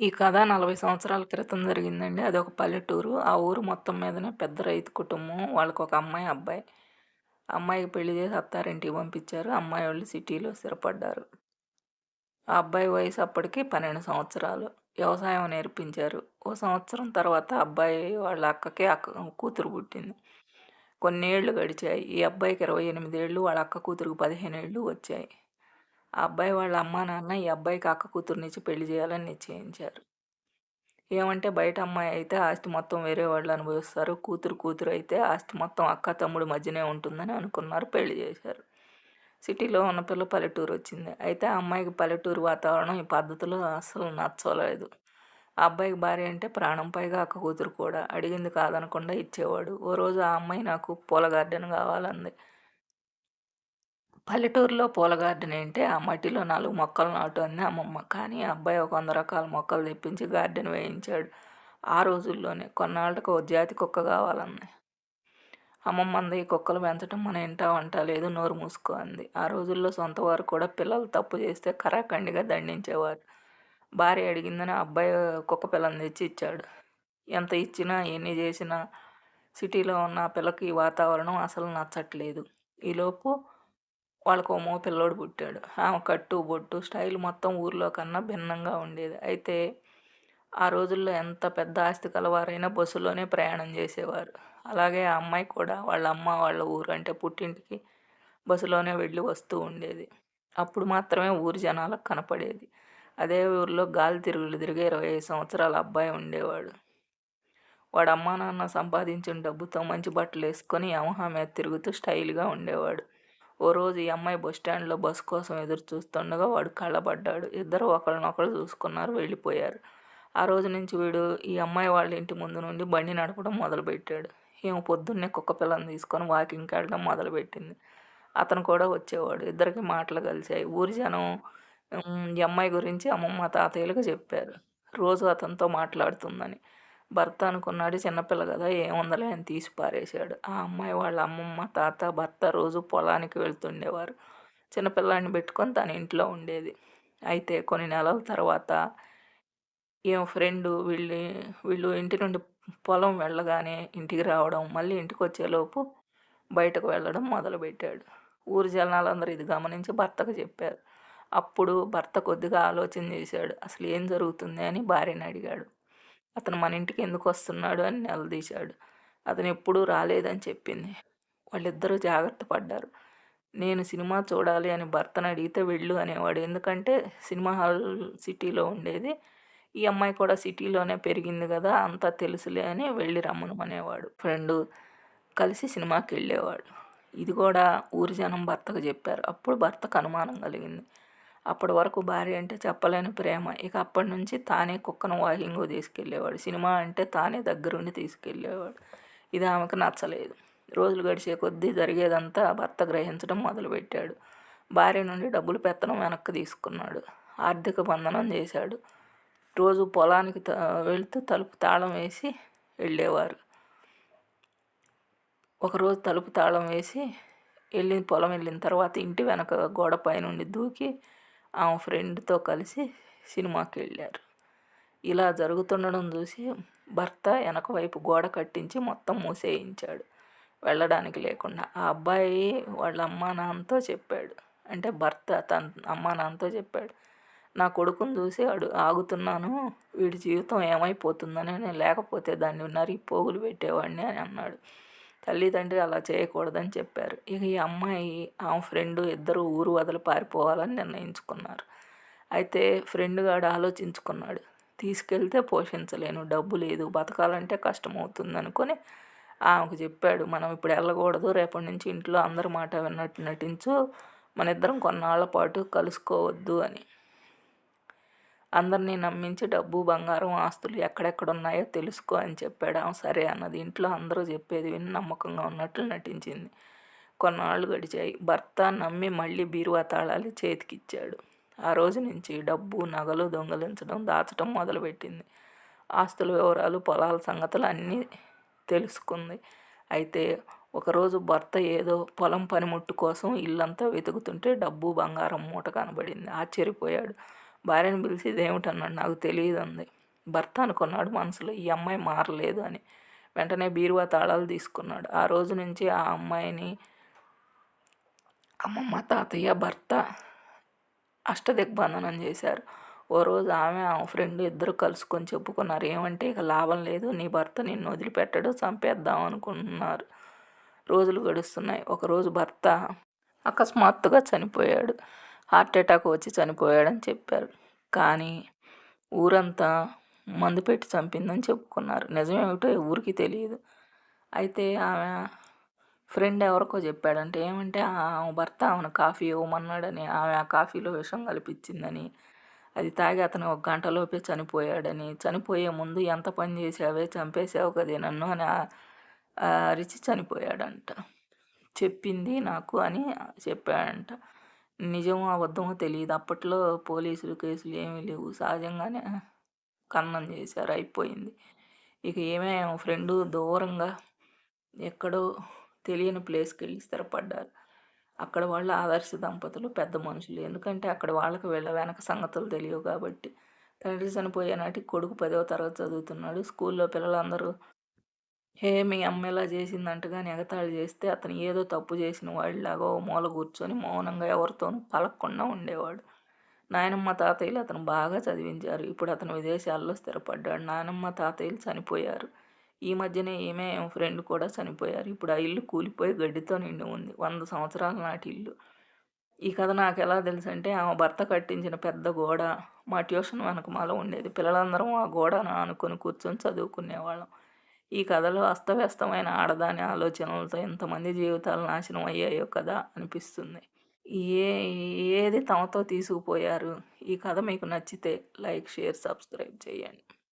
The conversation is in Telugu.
ఈ కథ 40 సంవత్సరాల క్రితం జరిగిందండి. అది ఒక పల్లెటూరు. ఆ ఊరు మొత్తం మీదనే పెద్ద రైతు కుటుంబం. వాళ్ళకొక అమ్మాయి, అబ్బాయి. అమ్మాయికి పెళ్ళి చేసి అత్తారింటికి పంపించారు. అమ్మాయి వాళ్ళు సిటీలో స్థిరపడ్డారు. ఆ అబ్బాయి వయసు అప్పటికి 12 సంవత్సరాలు. వ్యవసాయం నేర్పించారు. ఓ సంవత్సరం తర్వాత అబ్బాయి వాళ్ళ అక్కకి అక్క కూతురు పుట్టింది. కొన్నేళ్ళు గడిచాయి. ఈ అబ్బాయికి 28 ఏళ్ళు, వాళ్ళ అక్క కూతురుకు పదిహేను ఏళ్ళు వచ్చాయి. ఆ అబ్బాయి వాళ్ళ అమ్మా నాన్న ఈ అబ్బాయికి అక్క కూతురునిచ్చి పెళ్ళి చేయాలని నిశ్చయించారు. ఏమంటే బయట అమ్మాయి అయితే ఆస్తి మొత్తం వేరే వాళ్ళు అనుభవిస్తారు. కూతురు కూతురు అయితే ఆస్తి మొత్తం అక్క తమ్ముడు మధ్యనే ఉంటుందని అనుకున్నారు. పెళ్ళి చేశారు. సిటీలో ఉన్న పిల్ల పల్లెటూరు వచ్చింది. అయితే ఆ అమ్మాయికి పల్లెటూరు వాతావరణం ఈ పద్ధతిలో అసలు నచ్చలేదు. ఆ అబ్బాయికి భార్య అంటే ప్రాణం. పైగా అక్క కూతురు కూడా. అడిగింది కాదనకుండా ఇచ్చేవాడు. ఓ రోజు ఆ అమ్మాయి నాకు పూల గార్డెన్ కావాలంది. పల్లెటూరులో పూల గార్డెన్ ఏంటి? ఆ మట్టిలో నాలుగు మొక్కలు నాటుంది అమ్మమ్మ. కానీ ఆ అబ్బాయి ఒక వంద రకాల మొక్కలు తెప్పించి గార్డెన్ వేయించాడు. ఆ రోజుల్లోనే. కొన్నాళ్ళకి ఓ జాతి కుక్క కావాలంది. అమ్మమ్మ అంది కుక్కలు పెంచడం మన ఇంటా వంట లేదు నోరు మూసుకో అంది. ఆ రోజుల్లో సొంత వారు కూడా పిల్లలు తప్పు చేస్తే కరాఖండిగా దండించేవారు. భార్య అడిగిందని అబ్బాయి కుక్క పిల్లని తెచ్చి ఇచ్చాడు. ఎంత ఇచ్చినా ఎన్ని చేసినా సిటీలో ఉన్న పిల్లకి ఈ వాతావరణం అసలు నచ్చట్లేదు. ఈలోపు వాళ్ళకు మో పిల్లోడు పుట్టాడు. ఆమె కట్టు, బొట్టు, స్టైల్ మొత్తం ఊర్లో కన్నా భిన్నంగా ఉండేది. అయితే ఆ రోజుల్లో ఎంత పెద్ద ఆస్తి కలవారైనా బస్సులోనే ప్రయాణం చేసేవారు. అలాగే ఆ అమ్మాయి కూడా వాళ్ళ అమ్మ వాళ్ళ ఊరు అంటే పుట్టింటికి బస్సులోనే వెళ్ళి వస్తూ ఉండేది. అప్పుడు మాత్రమే ఊరి జనాలకు కనపడేది. అదే ఊరిలో గాలి తిరుగులు తిరిగే 25 సంవత్సరాల అబ్బాయి ఉండేవాడు. వాడు అమ్మా నాన్న సంపాదించిన డబ్బుతో మంచి బట్టలు వేసుకొని యమహా మీద తిరుగుతూ స్టైల్‌గా ఉండేవాడు. ఓ రోజు ఈ అమ్మాయి బస్టాండ్‌లో బస్సు కోసం ఎదురు చూస్తుండగా వాడు కళ్ళబడ్డాడు. ఇద్దరు ఒకరినొకరు చూసుకున్నారు. వెళ్ళిపోయారు. ఆ రోజు నుంచి వీడు ఈ అమ్మాయి వాళ్ళ ఇంటి ముందు నుండి బండి నడపడం మొదలుపెట్టాడు. ఈమె పొద్దున్నే కుక్క పిల్లని తీసుకొని వాకింగ్‌కి వెళ్ళడం మొదలుపెట్టింది. అతను కూడా వచ్చేవాడు. ఇద్దరికి మాటలు కలిశాయి. ఊరి జనం ఈ అమ్మాయి గురించి అమ్మమ్మ, తాతయ్యలకు చెప్పారు. రోజు అతనితో మాట్లాడుతుందని. భర్త అనుకున్నాడు చిన్నపిల్ల కదా ఏముందలే అని తీసి పారేశాడు. ఆ అమ్మాయి వాళ్ళ అమ్మమ్మ, తాత, భర్త రోజు పొలానికి వెళ్తుండేవారు. చిన్నపిల్లాడిని పెట్టుకొని తన ఇంట్లో ఉండేది. అయితే కొన్ని నెలల తర్వాత ఏం ఫ్రెండు వీళ్ళి వీళ్ళు ఇంటి నుండి పొలం వెళ్ళగానే ఇంటికి రావడం, మళ్ళీ ఇంటికి వచ్చేలోపు బయటకు వెళ్ళడం మొదలుపెట్టాడు. ఊరు జనాలందరూ ఇది గమనించి భర్తకు చెప్పారు. అప్పుడు భర్త కొద్దిగా ఆలోచన చేశాడు. అసలు ఏం జరుగుతుంది అని భార్యని అడిగాడు. అతను మన ఇంటికి ఎందుకు వస్తున్నాడు అని నిలదీశాడు. అతను ఎప్పుడూ రాలేదని చెప్పింది. వాళ్ళిద్దరూ జాగ్రత్త పడ్డారు. నేను సినిమా చూడాలి అని భర్తను అడిగితే వెళ్ళు అనేవాడు. ఎందుకంటే సినిమా హాల్ సిటీలో ఉండేది. ఈ అమ్మాయి కూడా సిటీలోనే పెరిగింది కదా అంతా తెలుసులే అని వెళ్ళి రమ్మను అనేవాడు ఫ్రెండు కలిసి సినిమాకి వెళ్ళేవాడు. ఇది కూడా ఊరి జనం భర్తకు చెప్పారు. అప్పుడు భర్తకు అనుమానం కలిగింది. అప్పటి వరకు భార్య అంటే చెప్పలేని ప్రేమ. ఇక అప్పటి నుంచి తానే కుక్కను వాకింగ్‌కు తీసుకెళ్ళేవాడు. సినిమా అంటే తానే దగ్గరుండి తీసుకెళ్ళేవాడు. ఇది ఆమెకు నచ్చలేదు. రోజులు గడిచే కొద్దీ జరిగేదంతా భర్త గ్రహించడం మొదలుపెట్టాడు. భార్య నుండి డబ్బులు పెత్తనం వెనక్కి తీసుకున్నాడు. ఆర్థిక బంధనం చేశాడు. రోజు పొలానికి వెళుతూ తలుపు తాళం వేసి వెళ్ళేవారు. ఒకరోజు తలుపు తాళం వేసి వెళ్ళి పొలం వెళ్ళిన తర్వాత ఇంటి వెనక గోడ పైనుండి దూకి ఆమె ఫ్రెండ్‌తో కలిసి సినిమాకి వెళ్ళారు. ఇలా జరుగుతుండడం చూసి భర్త వెనక వైపు గోడ కట్టించి మొత్తం మూసేయించాడు. వెళ్ళడానికి లేకుండా. ఆ అబ్బాయి వాళ్ళ అమ్మా నాన్నతో చెప్పాడు. అంటే భర్త తన అమ్మా నాన్నతో చెప్పాడు. నా కొడుకుని చూసి అడు ఆగుతున్నాను. వీడి జీవితం ఏమైపోతుందని నేను లేకపోతే దాన్ని నరికి పోగులు పెట్టేవాడిని అని అన్నాడు. తల్లిదండ్రి అలా చేయకూడదని చెప్పారు. ఇక ఈ అమ్మాయి ఆమె ఫ్రెండు ఇద్దరూ ఊరు వదిలి పారిపోవాలని నిర్ణయించుకున్నారు. అయితే ఫ్రెండ్ గాడు ఆలోచించుకున్నాడు. తీసుకెళ్తే పోషించలేను. డబ్బు లేదు. బతకాలంటే కష్టమవుతుంది అనుకొని ఆమెకు చెప్పాడు. మనం ఇప్పుడు వెళ్ళకూడదు. రేపటి నుంచి ఇంట్లో అందరి మాట విన్నట్టు నటించు. మన ఇద్దరం కొన్నాళ్ళ పాటు కలుసుకోవద్దు అని. అందరినీ నమ్మించి డబ్బు, బంగారం, ఆస్తులు ఎక్కడెక్కడ ఉన్నాయో తెలుసుకో అని చెప్పాడు. ఆమె సరే అన్నది. ఇంట్లో అందరూ చెప్పేది విని నమ్మకంగా ఉన్నట్లు నటించింది. కొన్నాళ్ళు గడిచాయి. భర్త నమ్మి మళ్ళీ బీరువా తాళాలు చేతికిచ్చాడు. ఆ రోజు నుంచి డబ్బు, నగలు దొంగిలించడం, దాచటం మొదలుపెట్టింది. ఆస్తుల వివరాలు, పొలాల సంగతులు అన్నీ తెలుసుకుంది. అయితే ఒకరోజు భర్త ఏదో పొలం పనిముట్టు కోసం ఇల్లంతా వెతుకుతుంటే డబ్బు, బంగారం మూట కనబడింది. ఆశ్చర్యపోయాడు. భార్యను పిలిచి ఇదేమిటన్నాడు? నాకు తెలియదు అంది భర్త అనుకున్నాడు మనసులో ఈ అమ్మాయి మారలేదు అని. వెంటనే బీరువా తాళాలు తీసుకున్నాడు. ఆ రోజు నుంచి ఆ అమ్మాయిని అమ్మమ్మ తాతయ్య భర్త అష్టదిగ్బంధనం చేశారు. ఓ రోజు ఆమె ఆమె ఫ్రెండ్ ఇద్దరు కలుసుకొని చెప్పుకున్నారు. ఏమంటే ఇక లాభం లేదు నీ భర్త నిన్ను వదిలిపెట్టడు చంపేద్దాం అనుకుంటున్నారు. రోజులు గడుస్తున్నాయి. ఒకరోజు భర్త అకస్మాత్తుగా చనిపోయాడు. హార్ట్ అటాక్ వచ్చి చనిపోయాడని చెప్పారు. కానీ ఊరంతా మందు పెట్టి చంపిందని చెప్పుకున్నారు. నిజమేమిటో ఊరికి తెలియదు అయితే ఆమె ఫ్రెండ్ ఎవరికో చెప్పాడంటే ఏమంటే ఆమె భర్త ఆమెను కాఫీ ఇవ్వమన్నాడని ఆమె ఆ కాఫీలో విషం కలిపించిందని అది తాగి అతను ఒక గంటలోపే చనిపోయాడని చనిపోయే ముందు ఎంత పని చేసావే చంపేసావు కదే నన్ను అని అరిచి చనిపోయాడంట. చెప్పింది నాకు అని చెప్పాడంట. నిజమో అబద్ధమో తెలియదు అప్పట్లో పోలీసులు కేసులు ఏమీ లేవు. సహజంగానే ఖన్నం చేశారు. అయిపోయింది. ఇక ఏమే ఫ్రెండు దూరంగా ఎక్కడో తెలియని ప్లేస్కి వెళ్ళి స్థిరపడ్డారు. అక్కడ వాళ్ళు ఆదర్శ దంపతులు పెద్ద మనుషులు. ఎందుకంటే అక్కడ వాళ్ళకి వెళ్ళ వెనక సంగతులు తెలియవు కాబట్టి. తండ్రి చనిపోయే నాటికి కొడుకు పదవ తరగతి చదువుతున్నాడు. స్కూల్లో పిల్లలందరూ హే మీ అమ్మ ఇలా చేసిందంటగా ఎగతాళి చేస్తే అతను ఏదో తప్పు చేసిన వాడిలాగా ఓ మూల కూర్చొని మౌనంగా ఎవరితోనూ పలక్కుండా ఉండేవాడు. నాయనమ్మ తాతయ్యలు అతను బాగా చదివించారు. ఇప్పుడు అతను విదేశాల్లో స్థిరపడ్డాడు. నాయనమ్మ తాతయ్యలు చనిపోయారు. ఈ మధ్యనే ఈమె ఫ్రెండ్ కూడా చనిపోయారు. ఇప్పుడు ఆ ఇల్లు కూలిపోయి గడ్డితో నిండి ఉంది. వంద సంవత్సరాల నాటి ఇల్లు. ఈ కథ నాకు ఎలా తెలుసు అంటే ఆమె భర్త కట్టించిన పెద్ద గోడ మా ట్యూషన్ వెనక మాలో ఉండేది. పిల్లలందరం ఆ గోడను ఆనుకొని కూర్చొని చదువుకునేవాళ్ళం. ఈ కథలో అస్తవ్యస్తమైన ఆడదాని ఆలోచనలతో ఎంతమంది జీవితాలు నాశనం అయ్యాయో కదా అనిపిస్తుంది. ఏ ఏది తమతో తీసుకుపోయారు? ఈ కథ మీకు నచ్చితే లైక్ షేర్ సబ్స్క్రైబ్ చేయండి.